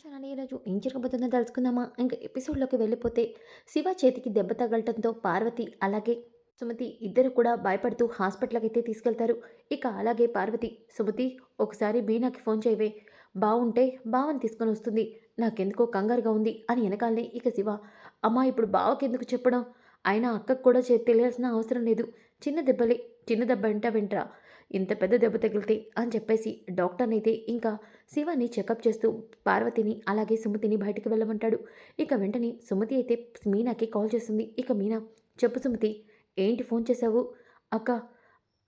Channel ఈరోజు ఏం జరగబోతుందో తెలుసుకుందామా? ఇంకా ఎపిసోడ్లోకి వెళ్ళిపోతే శివ చేతికి దెబ్బ తగలటంతో పార్వతి అలాగే సుమతి ఇద్దరు కూడా భయపడుతూ హాస్పిటల్కి అయితే తీసుకెళ్తారు. ఇక అలాగే పార్వతి సుమతి ఒకసారి బీనాకి ఫోన్ చేయవే. బాగుంటే బావని తీసుకొని వస్తుంది. నాకెందుకో కంగారుగా ఉంది అని వెనకాలనే ఇక శివ అమ్మా ఇప్పుడు బావకెందుకు చెప్పడం? అయినా అక్కకు కూడా చే తెలియాల్సిన అవసరం లేదు. చిన్న దెబ్బలే. చిన్న దెబ్బ వెంట వెంట్రా? ఇంత పెద్ద దెబ్బ తగిలితే అని చెప్పేసి డాక్టర్ని అయితే ఇంకా శివాని చెకప్ చేస్తూ పార్వతిని అలాగే సుమతిని బయటికి వెళ్ళమంటాడు. ఇక వెంటనే సుమతి అయితే మీనాకి కాల్ చేస్తుంది. ఇక మీనా చెప్పు సుమతి ఏంటి ఫోన్ చేశావు? అక్క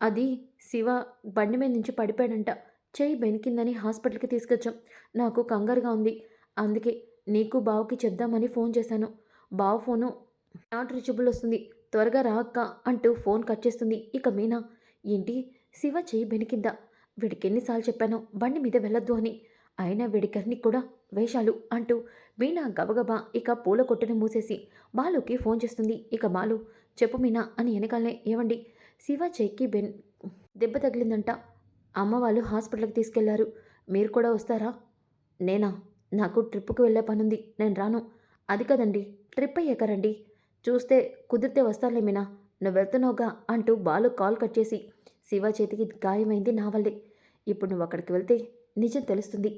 అది శివ బండి మీద నుంచి పడిపోయాడంట. చేయి బెనికిందని హాస్పిటల్కి తీసుకొచ్చాం. నాకు కంగారుగా ఉంది. అందుకే నీకు బావకి చెప్దామని ఫోన్ చేశాను. బావ ఫోను నాట్ రీచబుల్ వస్తుంది త్వరగా రా అక్క అంటూ ఫోన్ కట్ చేస్తుంది. ఇక మీనా ఏంటి శివ చెయ్యి బెనికిందా వీడికి ఎన్నిసార్లు చెప్పానో బండి మీద వెళ్ళొద్దు అని. అయినా వీడికన్నీ కూడా? వేషాలు అంటూ మీనా గబగబా ఇక పూల కొట్టును మూసేసి బాలుకి ఫోన్ చేస్తుంది. ఇక బాలు చెప్పు మీనా అని వెనకాలనే ఏవండి? శివ చెయ్యికి బెన్ దెబ్బ తగిలిందంట. అమ్మ వాళ్ళు హాస్పిటల్కి తీసుకెళ్ళారు. మీరు కూడా వస్తారా? నేనా? నాకు ట్రిప్కి వెళ్ళే పనుంది. నేను రాను. అది కదండి. ట్రిప్ అయ్యాక రండి. చూస్తే కుదిరితే వస్తానులే మీనా. నువ్వు వెళ్తున్నావుగా అంటూ బాలు కాల్ కట్ చేసి శివ చేతికి గాయమైంది నా వల్లే. ఇప్పుడు నువ్వు అక్కడికి వెళ్తే నిజం తెలుస్తుంది.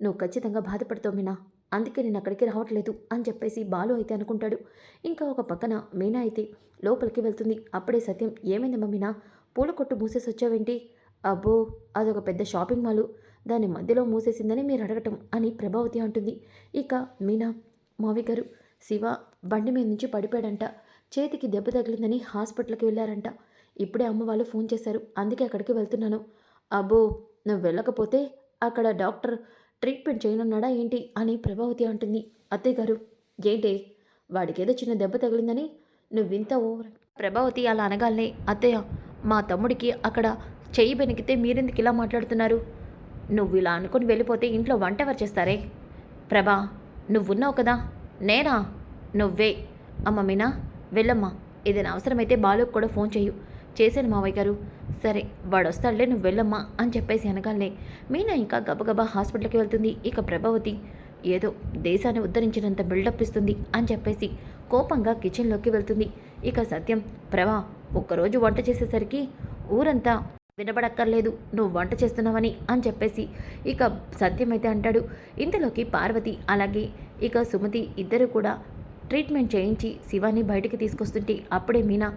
నువ్వు ఖచ్చితంగా బాధపడతావు మీనా. అందుకే నేను అక్కడికి రావట్లేదు అని చెప్పేసి బాలు అయితే అనుకుంటాడు. ఇంకా ఒక పక్కన మీనా అయితే లోపలికి వెళ్తుంది. అప్పుడే సత్యం ఏమైందమ్మా మీనా? పూల కొట్టు మూసేసి వచ్చావేంటి? అబ్బో అదొక పెద్ద షాపింగ్ మాలు. దాని మధ్యలో మూసేసిందని మీరు అడగటం అని ప్రభావతి అంటుంది. ఇక మీనా మావి గారు శివ బండి మీద నుంచి పడిపోయాడంట. చేతికి దెబ్బ తగిలిందని హాస్పిటల్కి వెళ్ళారంట. ఇప్పుడే అమ్మ వాళ్ళు ఫోన్ చేశారు. అందుకే అక్కడికి వెళ్తున్నాను. అబ్బో నువ్వు వెళ్ళకపోతే అక్కడ డాక్టర్ ట్రీట్మెంట్ చేయనున్నాడా ఏంటి అని ప్రభావతి అంటుంది. అత్తయ్య గారు ఏంటి? వాడికేదో చిన్న దెబ్బ తగిలిందని నువ్వింత ఓవర్. ప్రభావతి అలా అనగాలనే అత్తయ్య మా తమ్ముడికి అక్కడ చెయ్యి బెనికితే మీరెందుకు ఇలా మాట్లాడుతున్నారు? నువ్వు ఇలా అనుకుని వెళ్ళిపోతే ఇంట్లో వంట ఎవరు చేస్తారే? ప్రభా నువ్వున్నావు కదా? నేనా? నువ్వే. అమ్మ మీనా వెళ్ళమ్మా. ఏదైనా అవసరమైతే బాలుకు కూడా ఫోన్ చెయ్యు. చేశాను మావయ్య గారు. సరే వాడు వస్తాడులే నువ్వు వెళ్ళమ్మా అని చెప్పేసి అనగానే మీనా ఇంకా గబగబా హాస్పిటల్కి వెళ్తుంది. ఇక ప్రభావతి ఏదో దేశాన్ని ఉద్ధరించినంత బిల్డప్ ఇస్తుంది అని చెప్పేసి కోపంగా కిచెన్లోకి వెళ్తుంది. ఇక సత్యం ప్రభా ఒక్కరోజు వంట చేసేసరికి ఊరంతా వినబడక్కర్లేదు నువ్వు వంట చేస్తున్నావని అని చెప్పేసి ఇక సత్యమైతే అంటాడు. ఇంతలోకి పార్వతి అలాగే ఇక సుమతి ఇద్దరు కూడా ట్రీట్మెంట్ చేయించి శివాని బయటికి తీసుకొస్తుంటే అప్పుడే మీనా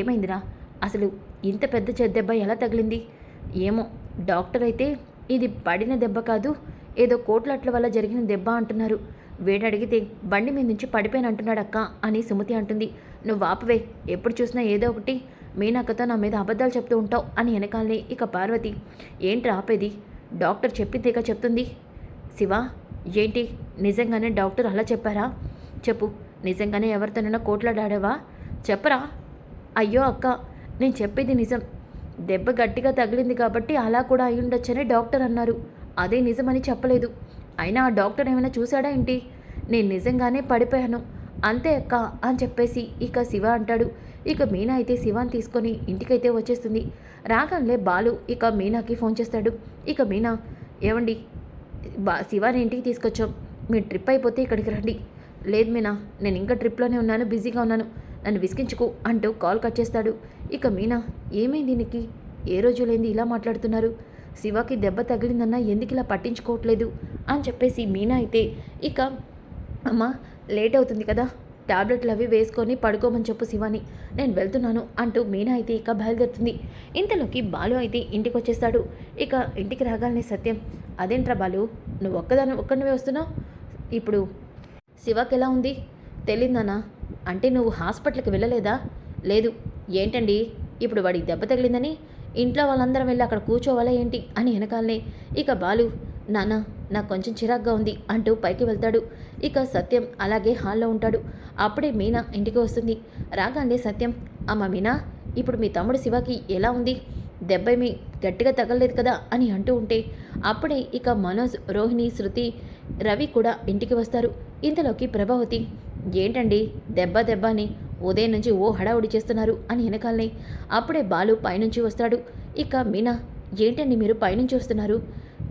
ఏమైందిరా? అసలు ఇంత పెద్ద చె- దెబ్బ ఎలా తగిలింది? ఏమో డాక్టర్ అయితే ఇది పడిన దెబ్బ కాదు ఏదో కోట్లట్ల వల్ల జరిగిన దెబ్బ అంటున్నారు. వేడడిగితే బండి మీద నుంచి పడిపోయిన అంటున్నాడు అక్క అని సుమతి అంటుంది. నువ్వు ఆపవే ఎప్పుడు చూసినా ఏదో ఒకటి. మీనాకతో నా మీద అబద్ధాలు చెప్తూ ఉంటావు అని వెనకాలనే ఇక పార్వతి. ఏంటి ఆపేది? డాక్టర్ చెప్పిందేగా చెప్తుంది. శివ ఏంటి? నిజంగానే డాక్టర్ అలా చెప్పారా? చెప్పు నిజంగానే ఎవరితోనైనా కోట్లాడాడావా? చెప్పరా? అయ్యో అక్క నేను చెప్పేది నిజం. దెబ్బ గట్టిగా తగిలింది కాబట్టి అలా కూడా అయి ఉండొచ్చని డాక్టర్ అన్నారు. అదే నిజమని చెప్పలేదు. అయినా ఆ డాక్టర్ ఏమైనా చూశాడా ఏంటి? నేను నిజంగానే పడిపోయాను. అంతే అక్క అని చెప్పేసి ఇక శివ అంటాడు. ఇక మీనా అయితే శివాని తీసుకొని ఇంటికైతే వచ్చేస్తుంది. రాగానే బాలు ఇక మీనాకి ఫోన్ చేస్తాడు. ఇక మీనా ఏమండి బా శివాని ఇంటికి తీసుకొచ్చాం. మీ ట్రిప్ అయిపోతే ఇక్కడికి రండి. లేదు మీనా నేను ఇంకా ట్రిప్లోనే ఉన్నాను బిజీగా ఉన్నాను. నన్ను విసిగించుకో అంటూ కాల్ కట్ చేస్తాడు. ఇక మీనా ఏమైంది దీనికి? ఏ రోజు ఇలా మాట్లాడుతున్నారు? శివకి దెబ్బ తగిలిందన్నా ఎందుకు ఇలా పట్టించుకోవట్లేదు? అని చెప్పేసి మీనా అయితే ఇక అమ్మ లేట్ అవుతుంది కదా టాబ్లెట్లు అవి వేసుకొని పడుకోమని చెప్పు శివాని నేను వెళ్తున్నాను అంటూ మీనా అయితే ఇక బయలుదేరుతుంది. ఇంతలోకి బాలు అయితే ఇంటికి వచ్చేస్తాడు ఇక ఇంటికి రాగాలనే సత్యం అదేంట్రా బాలు నువ్వు ఒక్కదాని ఒక్కడివే వస్తున్నావు? ఇప్పుడు శివకి ఎలా ఉంది తెలియదానా అంటే నువ్వు హాస్పిటల్కి వెళ్ళలేదా? లేదు ఏంటండి? ఇప్పుడు వాడికి దెబ్బ తగిలిందని ఇంట్లో వాళ్ళందరం వెళ్ళి అక్కడ కూర్చోవాలా ఏంటి అని వెనకాలనే. ఇక బాలు నాన్న నాకు కొంచెం చిరాగ్గా ఉంది అంటూ పైకి వెళ్తాడు. ఇక సత్యం అలాగే హాల్లో ఉంటాడు. అప్పుడే మీనా ఇంటికి వస్తుంది. రాగానే సత్యం అమ్మ మీనా ఇప్పుడు మీ తమ్ముడు శివకి ఎలా ఉంది? దెబ్బేమీ గట్టిగా తగలలేదు కదా అని అంటూ ఉంటే అప్పుడే ఇక మనోజ్ రోహిణి శృతి రవి కూడా ఇంటికి వస్తారు. ఇంతలోకి ప్రభావతి ఏంటండి దెబ్బ దెబ్బ అని ఉదయం నుంచి ఓ హడావుడి చేస్తున్నారు అని వెనకాలనే. అప్పుడే బాలు పైనుంచి వస్తాడు. ఇక మీనా ఏంటండి మీరు పైనుంచి వస్తున్నారు?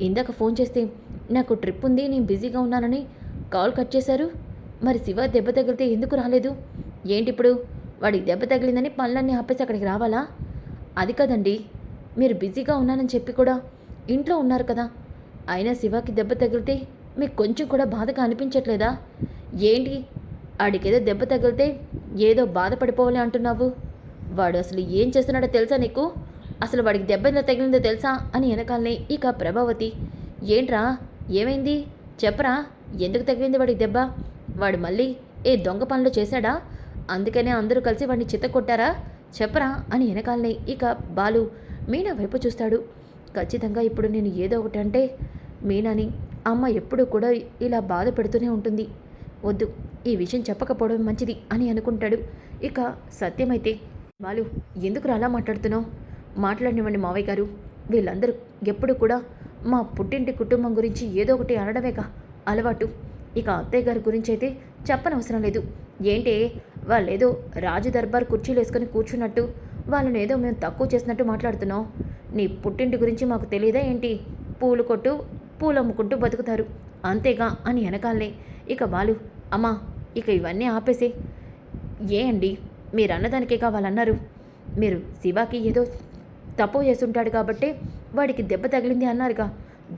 ఇందాక ఫోన్ చేస్తే నాకు ట్రిప్ ఉంది నేను బిజీగా ఉన్నానని కాల్ కట్ చేశారు. మరి శివ దెబ్బ తగిలితే ఎందుకు రాలేదు? ఏంటి ఇప్పుడు వాడికి దెబ్బ తగిలిందని పనులన్నీ ఆపేసి అక్కడికి రావాలా? అది కదండి మీరు బిజీగా ఉన్నానని చెప్పి కూడా ఇంట్లో ఉన్నారు కదా. అయినా శివకి దెబ్బ తగిలితే మీకు కొంచెం కూడా బాధగా అనిపించట్లేదా? ఏంటి ఆడికేదో దెబ్బ తగిలితే ఏదో బాధపడిపోవాలి అంటున్నావు. వాడు అసలు ఏం చేస్తున్నాడో తెలుసా నీకు? అసలు వాడికి దెబ్బ ఎలా తగిలిందో తెలుసా అని వెనకాలనే ఇక ప్రభావతి. ఏంట్రా? ఏమైంది? చెప్పరా? ఎందుకు తగిలింది వాడికి దెబ్బ? వాడు మళ్ళీ ఏ దొంగ పనులు చేశాడా? అందుకనే అందరూ కలిసి వాడిని చిత్త కొట్టారా? చెప్పరా? అని వెనకాలనే ఇక బాలు మీనా వైపు చూస్తాడు. ఖచ్చితంగా ఇప్పుడు నేను ఏదో ఒకటి అంటే మీనాని అమ్మ ఎప్పుడూ కూడా ఇలా బాధ పెడుతూనే ఉంటుంది. వద్దు ఈ విషయం చెప్పకపోవడం మంచిది అని అనుకుంటాడు. ఇక సత్యమైతే వాళ్ళు ఎందుకు అలా మాట్లాడుతున్నావు? మాట్లాడినవ్వండి మావయ్య గారు. వీళ్ళందరూ ఎప్పుడు కూడా మా పుట్టింటి కుటుంబం గురించి ఏదో ఒకటి అనడమేగా అలవాటు. ఇక అత్తయ్య గారి గురించి అయితే చెప్పనవసరం లేదు. ఏంటే వాళ్ళేదో రాజు దర్బార్ కుర్చీలు వేసుకొని కూర్చున్నట్టు వాళ్ళని ఏదో మేము తక్కువ చేసినట్టు మాట్లాడుతున్నాం నీ పుట్టింటి గురించి మాకు తెలియదా ఏంటి? పూలు కొట్టు పూలు అమ్ముకుంటూ బతుకుతారు. అంతేగా అని వెనకాలే ఇక బాలు అమ్మా ఇక ఇవన్నీ ఆపేసే. ఏ అండి మీరు అన్నదానికే కావాలన్నారు. మీరు శివాకి ఏదో తప్పు చేస్తుంటాడు కాబట్టి వాడికి దెబ్బ తగిలింది అన్నారుగా.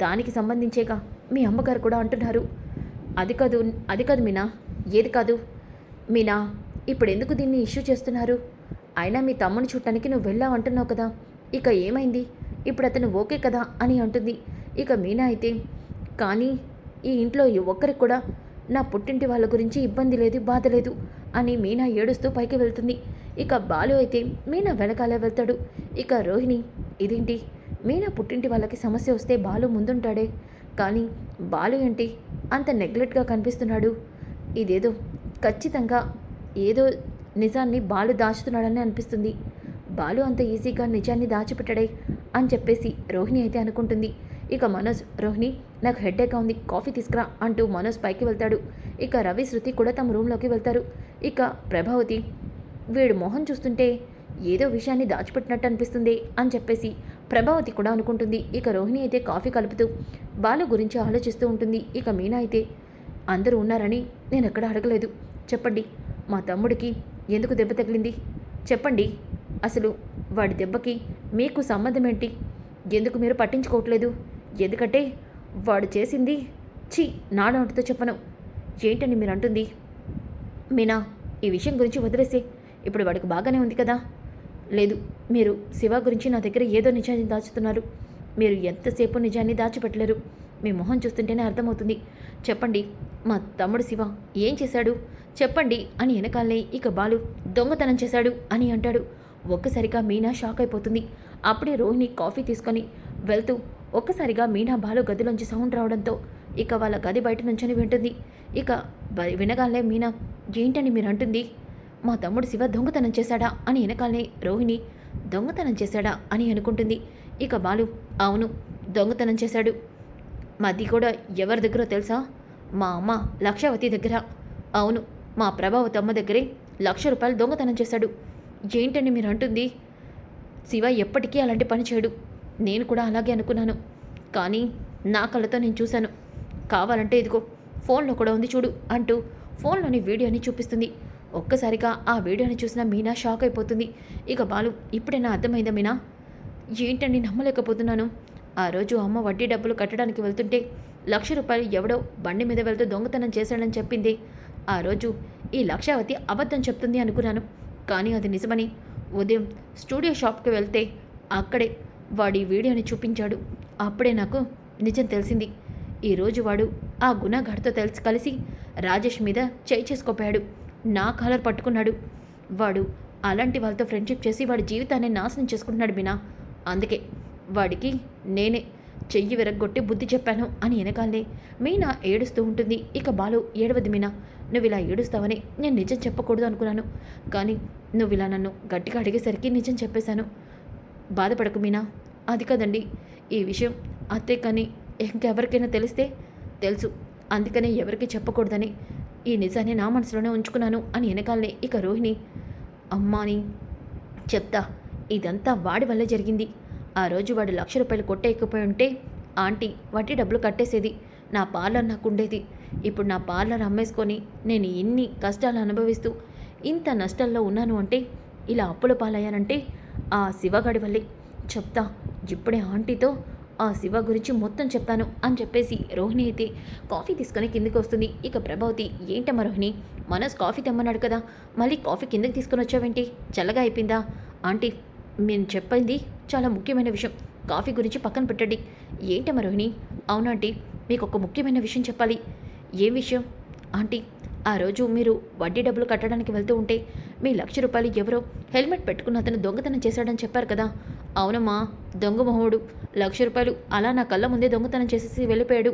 దానికి సంబంధించేగా మీ అమ్మగారు కూడా అంటున్నారు. అది కాదు అది కాదు మీనా ఏది కాదు. మీనా ఇప్పుడు ఎందుకు దీన్ని ఇష్యూ చేస్తున్నారు? అయినా మీ తమ్ముని చూడటానికి నువ్వు వెళ్ళావు అంటున్నావు కదా. ఇక ఏమైంది? ఇప్పుడు అతను ఓకే కదా అని అంటుంది. ఇక మీనా అయితే కానీ ఈ ఇంట్లో ఈ ఒక్కరికి కూడా నా పుట్టింటి వాళ్ళ గురించి ఇబ్బంది లేదు బాధ లేదు అని మీనా ఏడుస్తూ పైకి వెళ్తుంది. ఇక బాలు అయితే మీనా వెనకాలే వెళ్తాడు. ఇక రోహిణి ఇదేంటి? మీనా పుట్టింటి వాళ్ళకి సమస్య వస్తే బాలు ముందుంటాడే. కానీ బాలు ఏంటి? అంత నెగ్లెక్ట్గా కనిపిస్తున్నాడు. ఇదేదో ఖచ్చితంగా ఏదో నిజాన్ని బాలు దాచుతున్నాడని అనిపిస్తుంది. బాలు అంత ఈజీగా నిజాన్ని దాచిపెట్టడే అని చెప్పేసి రోహిణి అయితే అనుకుంటుంది. ఇక మనోజ్ రోహిణి నాకు హెడ్ఏక్గా ఉంది కాఫీ తీసుకురా అంటూ మనోజ్ పైకి వెళ్తాడు. ఇక రవి శృతి కూడా తమ రూమ్లోకి వెళ్తారు. ఇక ప్రభావతి వీడు మొహం చూస్తుంటే ఏదో విషయాన్ని దాచిపెట్టినట్టు అనిపిస్తుంది అని చెప్పేసి ప్రభావతి కూడా అనుకుంటుంది. ఇక రోహిణి అయితే కాఫీ కలుపుతూ బాలు గురించి ఆలోచిస్తూ ఉంటుంది. ఇక మీనా అయితే అందరూ ఉన్నారని నేను ఎక్కడ అడగలేదు. చెప్పండి మా తమ్ముడికి ఎందుకు దెబ్బ తగిలింది? చెప్పండి. అసలు వాడి దెబ్బకి మీకు సంబంధం ఏంటి? ఎందుకు మీరు పట్టించుకోవట్లేదు? ఎందుకంటే వాడు చేసింది ఛీ నా నోటితో చెప్పను. ఏంటని మీరు అంటుంది మీనా ఈ విషయం గురించి వదిలేసే. ఇప్పుడు వాడికి బాగానే ఉంది కదా? లేదు మీరు శివ గురించి నా దగ్గర ఏదో నిజాన్ని దాచుతున్నారు. మీరు ఎంతసేపు నిజాన్ని దాచిపెట్టలేరు. మీ మొహం చూస్తుంటేనే అర్థమవుతుంది. చెప్పండి మా తమ్ముడు శివ ఏం చేశాడు? చెప్పండి అని వెనకాలనే ఇక బాలు దొంగతనం చేశాడు అని అంటాడు. ఒక్కసారిగా మీనా షాక్ అయిపోతుంది. అప్పుడే రోహిణి కాఫీ తీసుకొని వెళ్తూ ఒక్కసారిగా మీనా బాలు గదిలోంచి సౌండ్ రావడంతో ఇక వాళ్ళ గది బయట నుంచొని వింటుంది. ఇక బ- వినగానే మీనా ఏంటని మీరు అంటుంది మా తమ్ముడు శివ దొంగతనం చేశాడా అని వెనకాలనే రోహిణి దొంగతనం చేశాడా అని అనుకుంటుంది. ఇక బాలు అవును దొంగతనం చేశాడు. మాది కూడా ఎవరి దగ్గర తెలుసా? మా అమ్మ లక్షావతి దగ్గర. అవును మా ప్రభావతి అమ్మ దగ్గరే లక్ష రూపాయలు దొంగతనం చేశాడు. ఏంటని మీరు అంటుంది శివ ఎప్పటికీ అలాంటి పని చేయడు. నేను కూడా అలాగే అనుకున్నాను. కానీ నా కళ్ళతో నేను చూశాను. కావాలంటే ఇదిగో ఫోన్లో కూడా ఉంది చూడు అంటూ ఫోన్లోని వీడియోని చూపిస్తుంది. ఒక్కసారిగా ఆ వీడియోని చూసిన మీనా షాక్ అయిపోతుంది. ఇక బాలు ఇప్పుడైనా అర్థమైందా మీనా? ఏంటండి నమ్మలేకపోతున్నాను. ఆ రోజు అమ్మ వడ్డీ డబ్బులు కట్టడానికి వెళ్తుంటే లక్ష రూపాయలు ఎవడో బండి మీద వెళ్తూ దొంగతనం చేశాడని చెప్పింది. ఆ రోజు ఈ లక్షావతి అబద్ధం చెప్తుంది అనుకున్నాను. కానీ అది నిజమని ఉదయం స్టూడియో షాప్కి వెళ్తే అక్కడే వాడి వీడియోని చూపించాడు. అప్పుడే నాకు నిజం తెలిసింది. ఈరోజు వాడు ఆ గుణగాడితో తెలిసి కలిసి రాజేష్ మీద చేయి చేసుకోపోయాడు. నా కాలర్ పట్టుకున్నాడు. వాడు అలాంటి వాళ్ళతో ఫ్రెండ్షిప్ చేసి వాడి జీవితాన్ని నాశనం చేసుకుంటున్నాడు మీనా. అందుకే వాడికి నేనే చెయ్యి విరగ్గొట్టి బుద్ధి చెప్పాను అని వెనకాలే మీనా ఏడుస్తూ ఉంటుంది. ఇక బాలు ఏడవది మీనా. నువ్వు ఇలా ఏడుస్తావని నేను నిజం చెప్పకూడదు అనుకున్నాను. కానీ నువ్వు ఇలా నన్ను గట్టిగా అడిగేసరికి నిజం చెప్పేశాను. బాధపడకు మీనా. అది కదండి. ఈ విషయం అత్తే కానీ ఇంకెవరికైనా తెలిస్తే? తెలుసు. అందుకనే ఎవరికి చెప్పకూడదని ఈ నిజాన్ని నా మనసులోనే ఉంచుకున్నాను అని వెనకాలనే ఇక రోహిణి. అమ్మాని చెప్తా. ఇదంతా వాడి వల్లే జరిగింది. ఆ రోజు వాడు లక్ష రూపాయలు కొట్టేయకపోయి ఉంటే ఆంటీ వడ్డీ డబ్బులు కట్టేసేది. నా పార్లర్ నాకు ఉండేది. ఇప్పుడు నా పార్లర్ అమ్మేసుకొని నేను ఎన్ని కష్టాలు అనుభవిస్తూ ఇంత నష్టాల్లో ఉన్నాను అంటే ఇలా అప్పుల పాలయ్యానంటే ఆ శివగాడి వల్లే. చెప్తా ఇప్పుడే ఆంటీతో ఆ శివ గురించి మొత్తం చెప్తాను అని చెప్పేసి రోహిణి అయితే కాఫీ తీసుకొని కిందికి వస్తుంది. ఇక ప్రభావతి ఏంటమ్మా రోహిణి మనస్ కాఫీ తెమ్మన్నాడు కదా మళ్ళీ కాఫీ కిందకి తీసుకొని వచ్చావేంటి? చల్లగా అయిపోయిందా? ఆంటీ నేను చెప్పింది చాలా ముఖ్యమైన విషయం. కాఫీ గురించి పక్కన పెట్టండి. ఏంటమ్మా రోహిణి అవునాంటీ మీకు ఒక ముఖ్యమైన విషయం చెప్పాలి. ఏం విషయం? ఆంటీ ఆ రోజు మీరు వడ్డీ డబ్బులు కట్టడానికి వెళ్తూ ఉంటే మీ లక్ష రూపాయలు ఎవరో హెల్మెట్ పెట్టుకున్న అతను దొంగతనం చేశాడని చెప్పారు కదా. అవునమ్మా దొంగ మొహోడు. లక్ష రూపాయలు అలా నా కళ్ళ ముందే దొంగతనం చేసేసి వెళ్ళిపోయాడు.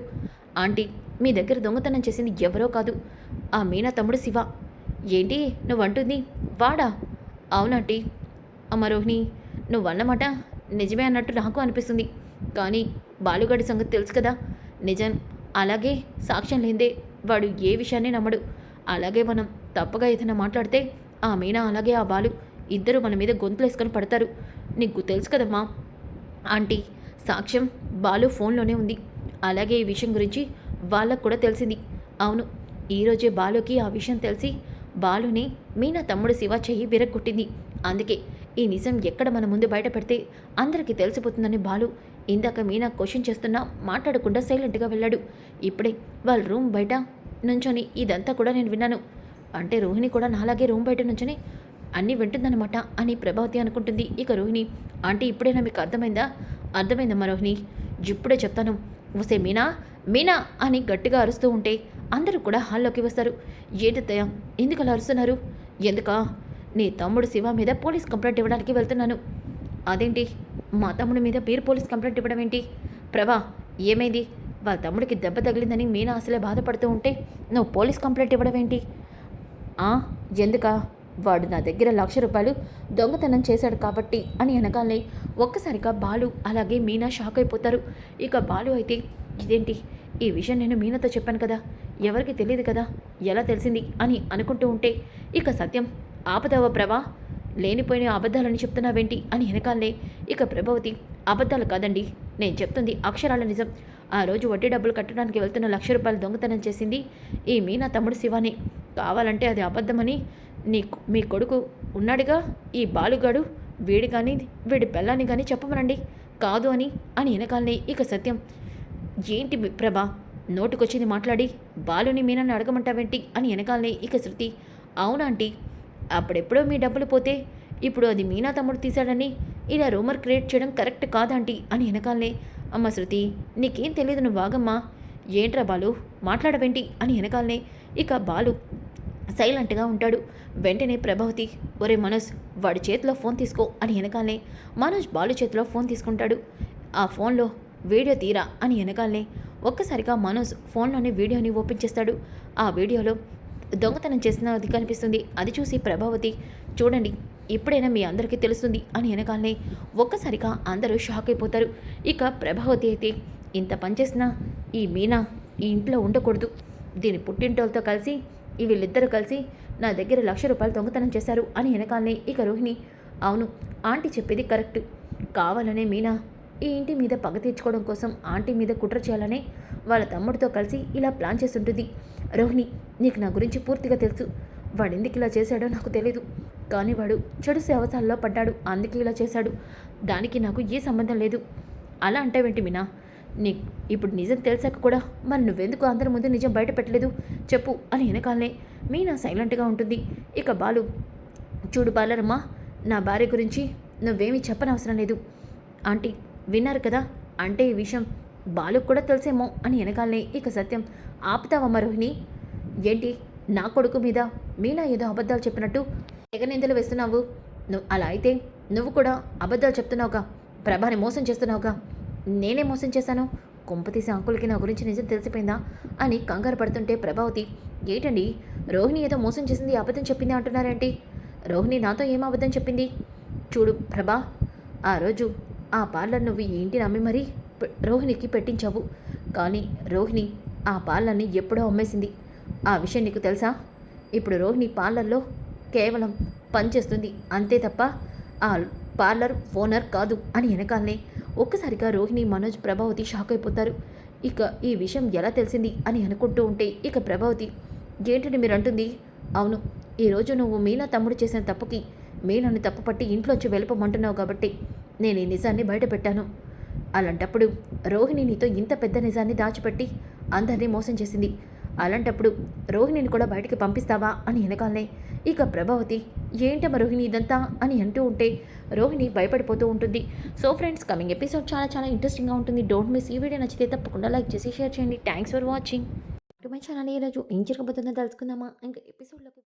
ఆంటీ మీ దగ్గర దొంగతనం చేసింది ఎవరో కాదు. ఆ మీనా తమ్ముడు శివ. ఏంటి నువ్వు అంటుంది వాడా? అవునాంటీ. అమ్మ రోహిణి నువ్వు అన్నమాట నిజమే అన్నట్టు నాకు అనిపిస్తుంది. కానీ బాలుగాడి సంగతి తెలుసు కదా. నిజం అలాగే సాక్ష్యం లేదే వాడు ఏ విషయాన్ని నమ్మడు. అలాగే మనం తప్పగా ఏదైనా మాట్లాడితే ఆ మీనా అలాగే ఆ బాలు ఇద్దరు మన మీద గొంతులేసుకొని పడతారు. నీకు తెలుసు కదమ్మా. ఆంటీ సాక్ష్యం బాలు ఫోన్లోనే ఉంది. అలాగే ఈ విషయం గురించి వాళ్ళకు కూడా తెలిసింది. అవును ఈరోజే బాలుకి ఆ విషయం తెలిసి బాలుని మీనా తమ్ముడు శివ చెయ్యి విరగ్గొట్టింది. అందుకే ఈ నిజం ఎక్కడ మన ముందు బయట పెడితే అందరికీ తెలిసిపోతుందని బాలు ఇందాక మీనా క్వశ్చన్ చేస్తున్నా మాట్లాడకుండా సైలెంట్గా వెళ్ళాడు. ఇప్పుడే వాళ్ళ రూమ్ బయట నుంచొని ఇదంతా కూడా నేను విన్నాను. అంటే రోహిణి కూడా నాలాగే రూమ్ బయట నుంచొని అన్నీ వింటుందన్నమాట అని ప్రభావతి అనుకుంటుంది. ఇక రోహిణి ఆంటీ ఇప్పుడైనా మీకు అర్థమైందా? అర్థమైందమ్మా రోహిణి ఇప్పుడే చెప్తాను. వస్తే మీనా మీనా అని గట్టిగా అరుస్తూ ఉంటే అందరూ కూడా హాల్లోకి వస్తారు. ఏంటత్తయ్య ఎందుకు అలా అరుస్తున్నారు? ఎందుకా నీ తమ్ముడు శివ మీద పోలీస్ కంప్లైంట్ ఇవ్వడానికి వెళ్తున్నాను. అదేంటి మా తమ్ముడి మీద మీరు పోలీస్ కంప్లైంట్ ఇవ్వడం ఏంటి? ప్రభా ఏమైంది? వాళ్ళ తమ్ముడికి దెబ్బ తగిలిందని మీనా అసలే బాధపడుతూ ఉంటే నువ్వు పోలీస్ కంప్లైంట్ ఇవ్వడం ఏంటి? ఆ, ఎందుకా? వాడు నా దగ్గర లక్ష రూపాయలు దొంగతనం చేశాడు కాబట్టి అని అనగానే ఒక్కసారిగా బాలు అలాగే మీనా షాక్ అయిపోతారు. ఇక బాలు అయితే ఇదేంటి? ఈ విషయం నేను మీనాతో చెప్పాను కదా? ఎవరికి తెలియదు కదా? ఎలా తెలిసింది? అని అనుకుంటూ ఉంటే ఇక సత్యం ఆపదవ ప్రభా? లేనిపోయిన అబద్ధాలని చెప్తున్నావేంటి? అని వెనకాలనే ఇక ప్రభావతి అబద్ధాలు కాదండి. నేను చెప్తుంది అక్షరాల నిజం. ఆ రోజు వడ్డీ డబ్బులు కట్టడానికి వెళ్తున్న లక్ష రూపాయలు దొంగతనం చేసింది ఈ మీనా తమ్ముడు శివాని. కావాలంటే అది అబద్ధమని నీ మీ కొడుకు ఉన్నాడుగా? ఈ బాలుగాడు వీడి కానీ వీడి పెళ్ళాన్ని కానీ చెప్పమనండి. కాదు అని అని వెనకాలనే ఇక సత్యం. ఏంటి ప్రభా? నోటుకొచ్చింది మాట్లాడి బాలుని మీనని అడగమంటావేంటి? అని వెనకాలనే ఇక శృతి. అవునాంటీ అప్పుడెప్పుడో మీ డబ్బులు పోతే ఇప్పుడు అది మీనా తమ్ముడు తీశాడని ఇలా రూమర్ క్రియేట్ చేయడం కరెక్ట్ కాదంటీ అని వెనకాలనే అమ్మ శృతి నీకేం తెలియదు నువ్వు వాగమ్మా ఏంట్రా బాలు మాట్లాడవేంటి అని వెనకాలనే ఇక బాలు సైలెంట్గా ఉంటాడు. వెంటనే ప్రభావతి ఒరే మనోజ్ వాడి చేతిలో ఫోన్ తీసుకో అని వెనకాలనే మనోజ్ బాలు చేతిలో ఫోన్ తీసుకుంటాడు. ఆ ఫోన్లో వీడియో తీరా అని వెనకాలనే ఒక్కసారిగా మనోజ్ ఫోన్లోని వీడియోని ఓపెన్ చేస్తాడు. ఆ వీడియోలో దొంగతనం చేసినది కనిపిస్తుంది. అది చూసి ప్రభావతి చూడండి ఇప్పుడైనా మీ అందరికీ తెలుస్తుంది అని వెనకాలనే ఒక్కసారిగా అందరూ షాక్ అయిపోతారు. ఇక ప్రభావతి అయితే ఇంత పనిచేసినా ఈ మీనా ఈ ఇంట్లో ఉండకూడదు. దీని పుట్టింటోళ్ళతో కలిసి వీళ్ళిద్దరూ కలిసి నా దగ్గర లక్ష రూపాయలు దొంగతనం చేశారు అని వెనకాలనే ఇక రోహిణి అవును ఆంటీ చెప్పేది కరెక్ట్. కావాలనే మీనా ఈ ఇంటి మీద పగ తీర్చుకోవడం కోసం ఆంటీ మీద కుట్ర చేయాలనే వాళ్ళ తమ్ముడితో కలిసి ఇలా ప్లాన్ చేస్తుంటుంది. రోహిణి నీకు నా గురించి పూర్తిగా తెలుసు. వాడు ఎందుకు ఇలా చేశాడో నాకు తెలియదు కానీ వాడు చెడు సేవసాల్లో పడ్డాడు. అందుకే ఇలా చేశాడు. దానికి నాకు ఏ సంబంధం లేదు. అలా అంటావేంటి మీనా? నీ ఇప్పుడు నిజం తెలిసాక కూడా మరి నువ్వెందుకు అందరి ముందు నిజం బయట పెట్టలేదు? చెప్పు అని వెనకాలనే మీనా సైలెంట్గా ఉంటుంది. ఇక బాలు చూడు బాలరమ్మా నా భార్య గురించి నువ్వేమీ చెప్పనవసరం లేదు. ఆంటీ విన్నారు కదా? అంటే ఈ విషయం బాలుకు కూడా తెలిసేమో అని వెనకాలనే ఇక సత్యం ఆపుతావమ్మ రోహిణి ఏంటి నా కొడుకు మీద మీనా ఏదో అబద్ధాలు చెప్పినట్టు తెగ నిందలు వేస్తున్నావు? నువ్వు అలా అయితే నువ్వు కూడా అబద్ధాలు చెప్తున్నావుగా. ప్రభాని మోసం చేస్తున్నావుగా. నేనే మోసం చేశాను? కొంపతీసి అంకుల్కి నా గురించి నిజం తెలిసిపోయిందా? అని కంగారు పడుతుంటే ప్రభావతి ఏంటండి? రోహిణి ఏదో మోసం చేసింది అబద్ధం చెప్పింది అంటున్నారేంటి రోహిణి నాతో ఏం అబద్ధం చెప్పింది? చూడు ప్రభా ఆ రోజు ఆ పార్లర్ నువ్వు ఏంటి ఇంటిని అమ్మి మరీ రోహిణికి పెట్టించావు. కానీ రోహిణి ఆ పార్లర్ని ఎప్పుడో అమ్మేసింది. ఆ విషయం నీకు తెలుసా? ఇప్పుడు రోహిణి పార్లర్లో కేవలం పనిచేస్తుంది అంతే తప్ప ఆ పార్లర్ ఓనర్ కాదు అని వెనకాలనే ఒక్కసారిగా రోహిణి మనోజ్ ప్రభావతి షాక్ అయిపోతారు. ఇక ఈ విషయం ఎలా తెలిసింది అని అనుకుంటూ ఉంటే ఇక ప్రభావతి ఏంటని మీరు అంటుంది? అవును ఈరోజు నువ్వు మీనా తమ్ముడు చేసిన తప్పుకి మీనాను తప్పుపట్టి ఇంట్లోంచి వెళ్ళిపోమంటున్నావు కాబట్టి నేను ఈ నిజాన్ని బయటపెట్టాను. అలాంటప్పుడు రోహిణి నీతో ఇంత పెద్ద నిజాన్ని దాచిపెట్టి అందరినీ మోసం చేసింది. అలాంటప్పుడు రోహిణిని కూడా బయటికి పంపిస్తావా అని వెనకాలనే. ఇక ప్రభావతి ఏంటమ్మ రోహిణి ఇదంతా? అని అంటూ ఉంటే రోహిణి భయపడిపోతూ ఉంటుంది. సో ఫ్రెండ్స్ కమింగ్ ఎపిసోడ్ చాలా చాలా ఇంట్రెస్టింగ్గా ఉంటుంది. డోంట్ మిస్ ఈ వీడియో నచ్చితే తప్పకుండా లైక్ చేసి షేర్ చేయండి. Thanks for watching. My channel ఈరోజు ఏం జరగబోతుందో తెలుసుకుందామా? ఇంకా ఎపిసోడ్లోకి